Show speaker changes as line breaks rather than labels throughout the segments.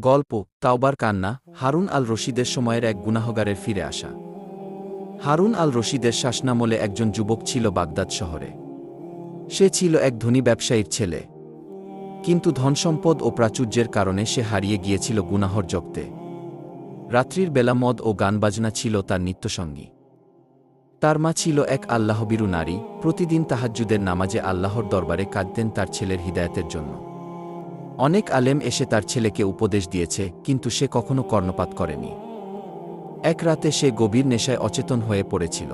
গল্প, তাওবার কান্না, হারুন আল রশিদের সময়ের এক গুনাহগারের ফিরে আসা। হারুন আল রশিদের শাসনামলে একজন যুবক ছিল বাগদাদ শহরে। সে ছিল এক ধনী ব্যবসায়ীর ছেলে। কিন্তু ধনসম্পদ ও প্রাচুর্যের কারণে সে হারিয়ে গিয়েছিল গুনাহর জগতে। রাত্রির বেলা মদ ও গান বাজনা ছিল তার নিত্যসঙ্গী। তার মা ছিল এক আল্লাহবিরু নারী, প্রতিদিন তাহাজ্জুদের নামাজে আল্লাহর দরবারে কাঁদতেন তার ছেলের হিদায়তের জন্য। অনেক আলেম এসে তার ছেলেকে উপদেশ দিয়েছে, কিন্তু সে কখনো কর্ণপাত করেনি। এক রাতে সে গভীর নেশায় অচেতন হয়ে পড়েছিল।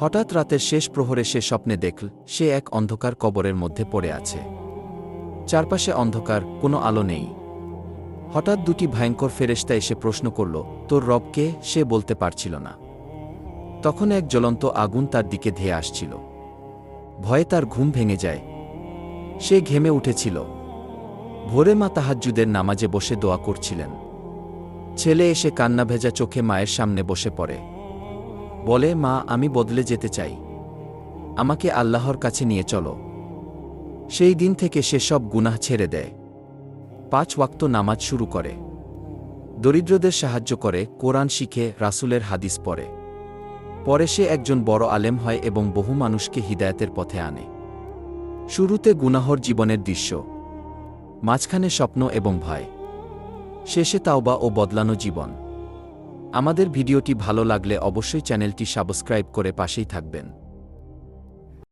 হঠাৎ রাতের শেষ প্রহরে সে স্বপ্নে দেখল, সে এক অন্ধকার কবরের মধ্যে পড়ে আছে। চারপাশে অন্ধকার, কোনো আলো নেই। হঠাৎ দুটি ভয়ঙ্কর ফেরেশতা এসে প্রশ্ন করল, তোর রবকে সে বলতে পারছিল না। তখন এক জ্বলন্ত আগুন তার দিকে ধেয়ে আসছিল। ভয়ে তার ঘুম ভেঙে যায়। সে ঘেমে উঠেছিল। ভোরে মা তাহাজ্জুদের নামাজে বসে দোয়া করছিলেন। ছেলে এসে কান্না ভেজা চোখে মায়ের সামনে বসে পড়ে। বলে, মা, আমি বদলে যেতে চাই। আমাকে আল্লাহর কাছে নিয়ে চলো। সেই দিন থেকে সে সব গুনাহ ছেড়ে দেয়। পাঁচ ওয়াক্ত নামাজ শুরু করে। দরিদ্রদের সাহায্য করে, কোরআন শিখে, রাসুলের হাদিস পড়ে। পরে সে একজন বড় আলেম হয় এবং বহু মানুষকে হিদায়তের পথে আনে। শুরুতে গুনাহর জীবনের দৃশ্য। মাঝখানে স্বপ্ন এবং ভয়। শেষে তাওবা ও বদলানো জীবন। আমাদের ভিডিওটি ভালো লাগলে অবশ্যই চ্যানেলটি সাবস্ক্রাইব করে পাশেই থাকবেন।